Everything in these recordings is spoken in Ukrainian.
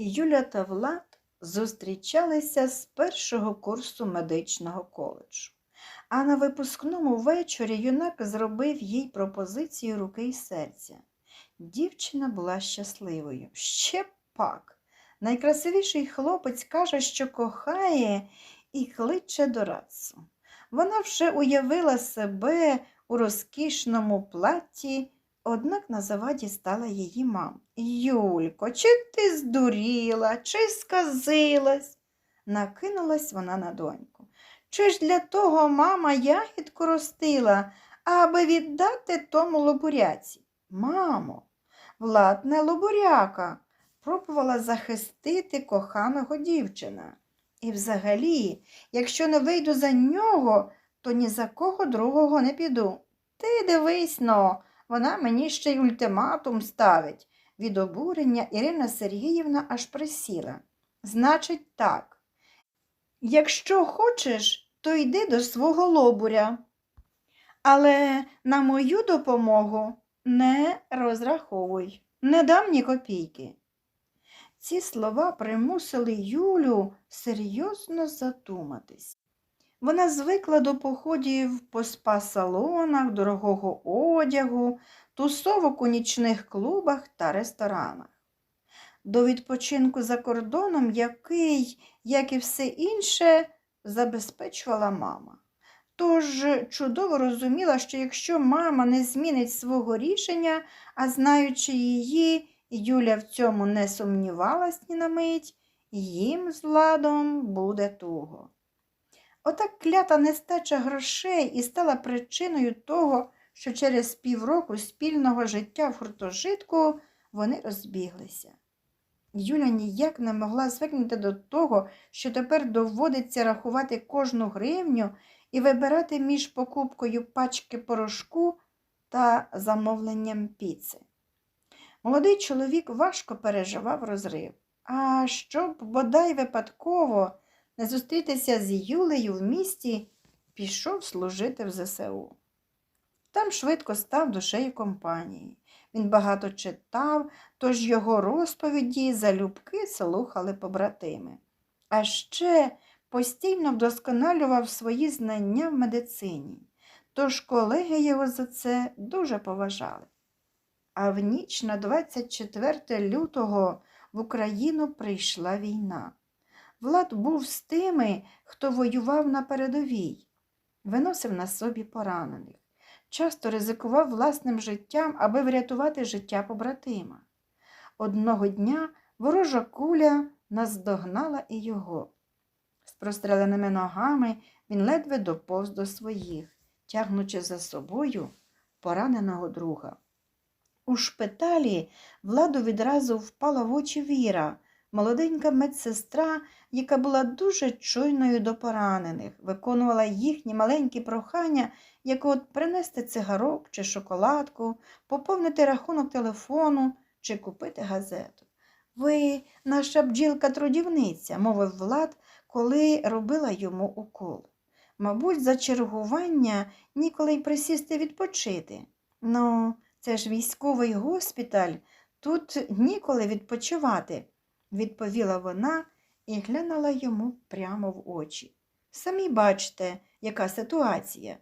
Юля та Влад зустрічалися з першого курсу медичного коледжу. А на випускному вечорі юнак зробив їй пропозицію руки й серця. Дівчина була щасливою. Ще пак. Найкрасивіший хлопець каже, що кохає і кличе до рацу. Вона вже уявила себе у розкішному платі, однак на заваді стала її мама. Юлько, чи ти здуріла, чи сказилась? Накинулась вона на доньку. Чи ж для того мама ягідку ростила, аби віддати тому лобуряці? Мамо, Влад не лобуряка, пробувала захистити коханого дівчина. І взагалі, якщо не вийду за нього, то ні за кого другого не піду. Ти дивись но, вона мені ще й ультиматум ставить. Від обурення Ірина Сергіївна аж присіла. Значить, так. Якщо хочеш, то йди до свого лобуря. Але на мою допомогу не розраховуй, не дам ні копійки. Ці слова примусили Юлю серйозно задуматись. Вона звикла до походів по спа-салонах, дорогого одягу, тусовок у нічних клубах та ресторанах. До відпочинку за кордоном, який, як і все інше, забезпечувала мама. Тож чудово розуміла, що якщо мама не змінить свого рішення, а знаючи її, Юля в цьому не сумнівалась ні на мить, їм з ладом буде туго. Отак клята нестача грошей і стала причиною того, що через півроку спільного життя в гуртожитку вони розбіглися. Юля ніяк не могла звикнути до того, що тепер доводиться рахувати кожну гривню і вибирати між покупкою пачки порошку та замовленням піци. Молодий чоловік важко переживав розрив, а щоб бодай випадково не зустрітися з Юлею в місті, пішов служити в ЗСУ. Там швидко став душею компанії. Він багато читав, тож його розповіді залюбки слухали побратими. А ще постійно вдосконалював свої знання в медицині, тож колеги його за це дуже поважали. А в ніч на 24 лютого в Україну прийшла війна. Влад був з тими, хто воював на передовій, виносив на собі поранених, часто ризикував власним життям, аби врятувати життя побратима. Одного дня ворожа куля наздогнала і його. З простреленими ногами він ледве доповз до своїх, тягнучи за собою пораненого друга. У шпиталі владу відразу впала в очі Віра, молоденька медсестра, яка була дуже чуйною до поранених, виконувала їхні маленькі прохання, як от принести цигарок чи шоколадку, поповнити рахунок телефону чи купити газету. Ви наша бджілка-трудівниця, мовив Влад, коли робила йому укол. Мабуть, за чергування ніколи й присісти відпочити. Ну, це ж військовий госпіталь, тут ніколи відпочивати, відповіла вона і глянула йому прямо в очі. Самі бачите, яка ситуація.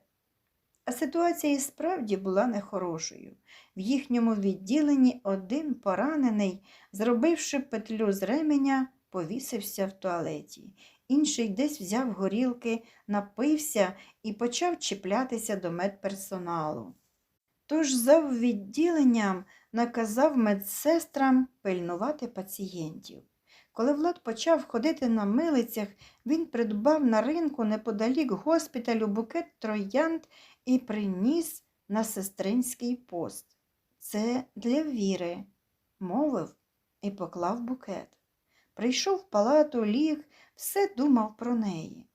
А ситуація і справді була нехорошою. В їхньому відділенні один поранений, зробивши петлю з ременя, повісився в туалеті. Інший десь взяв горілки, напився і почав чіплятися до медперсоналу. Тож заввідділенням наказав медсестрам пильнувати пацієнтів. Коли Влад почав ходити на милицях, він придбав на ринку неподалік госпіталю букет троянд і приніс на сестринський пост. Це для віри, мовив і поклав букет. Прийшов в палату, ліг, все думав про неї.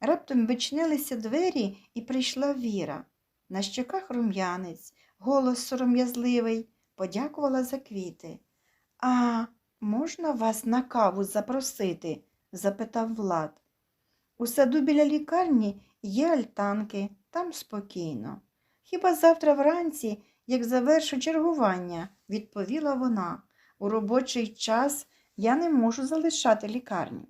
Раптом вичинилися двері, і прийшла Віра. На щоках рум'янець, голос сором'язливий, подякувала за квіти. А можна вас на каву запросити? запитав Влад. У саду біля лікарні є альтанки, там спокійно. Хіба завтра вранці, як завершу чергування, відповіла вона. У робочий час я не можу залишати лікарню.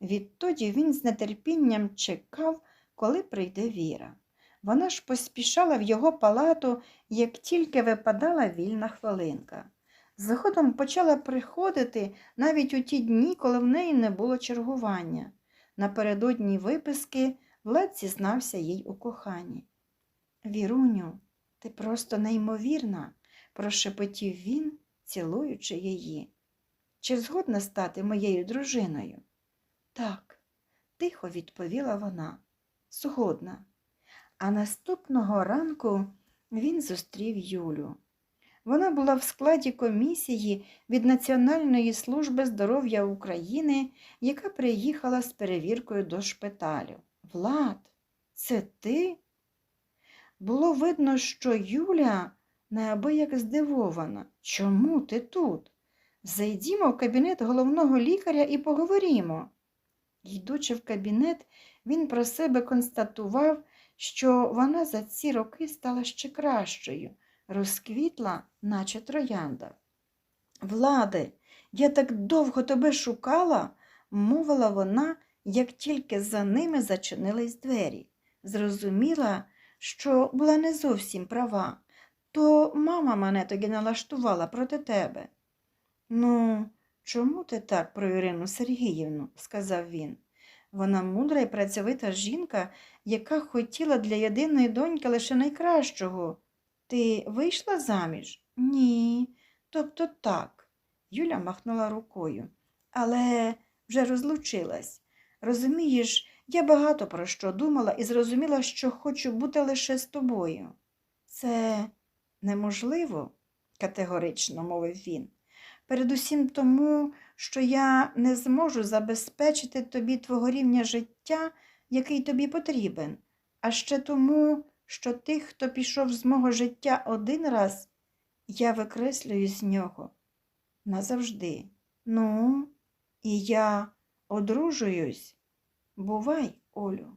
Відтоді він з нетерпінням чекав, коли прийде Віра. Вона ж поспішала в його палату, як тільки випадала вільна хвилинка. Згодом почала приходити навіть у ті дні, коли в неї не було чергування. Напередодні виписки Влад зізнався їй у коханні. Віруню, ти просто неймовірна, прошепотів він, цілуючи її. Чи згодна стати моєю дружиною? Так, тихо відповіла вона. Згодна. А наступного ранку він зустрів Юлю. Вона була в складі комісії від Національної служби здоров'я України, яка приїхала з перевіркою до шпиталю. Влад, це ти? Було видно, що Юля неабияк здивована. Чому ти тут? Зайдімо в кабінет головного лікаря і поговоримо. Йдучи в кабінет, він про себе констатував, що вона за ці роки стала ще кращою, розквітла, наче троянда. Владе, я так довго тебе шукала, мовила вона, як тільки за ними зачинились двері. Зрозуміла, що була не зовсім права, то мама мене тоді налаштувала проти тебе. Ну, чому ти так про Ірину Сергіївну? сказав він. Вона мудра і працьовита жінка, яка хотіла для єдиної доньки лише найкращого. Ти вийшла заміж? Ні. Тобто так. Юля махнула рукою. Але вже розлучилась. Розумієш, я багато про що думала і зрозуміла, що хочу бути лише з тобою. Це неможливо, категорично мовив він. Передусім тому, що я не зможу забезпечити тобі твого рівня життя, який тобі потрібен, а ще тому, що тих, хто пішов з мого життя один раз, я викреслюю з нього назавжди. Ну, і я одружуюсь. Бувай, Олю.